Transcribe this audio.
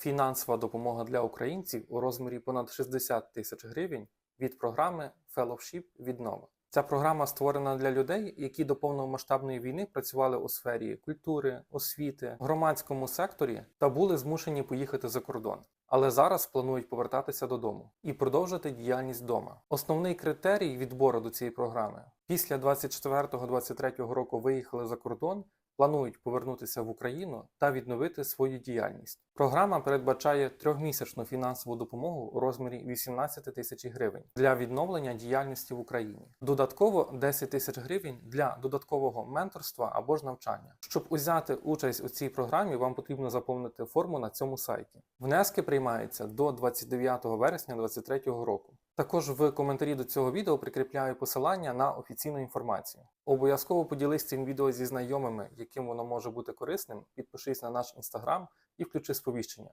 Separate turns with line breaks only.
Фінансова допомога для українців у розмірі понад 60 тисяч гривень від програми Fellowship Віднова. Ця програма створена для людей, які до повномасштабної війни працювали у сфері культури, освіти, громадському секторі та були змушені поїхати за кордон. Але зараз планують повертатися додому і продовжити діяльність вдома. Основний критерій відбору до цієї програми після 24-23 року виїхали за кордон, планують повернутися в Україну та відновити свою діяльність. Програма передбачає трьохмісячну фінансову допомогу у розмірі 18 тисяч гривень для відновлення діяльності в Україні. Додатково 10 тисяч гривень для додаткового менторства або ж навчання. Щоб узяти участь у цій програмі, вам потрібно заповнити форму на цьому сайті. Внески приймаються до 29 вересня 2023 року. Також в коментарі до цього відео прикріпляю посилання на офіційну інформацію. Обов'язково поділись цим відео зі знайомими, яким воно може бути корисним. Підпишись на наш інстаграм і включи сповіщення.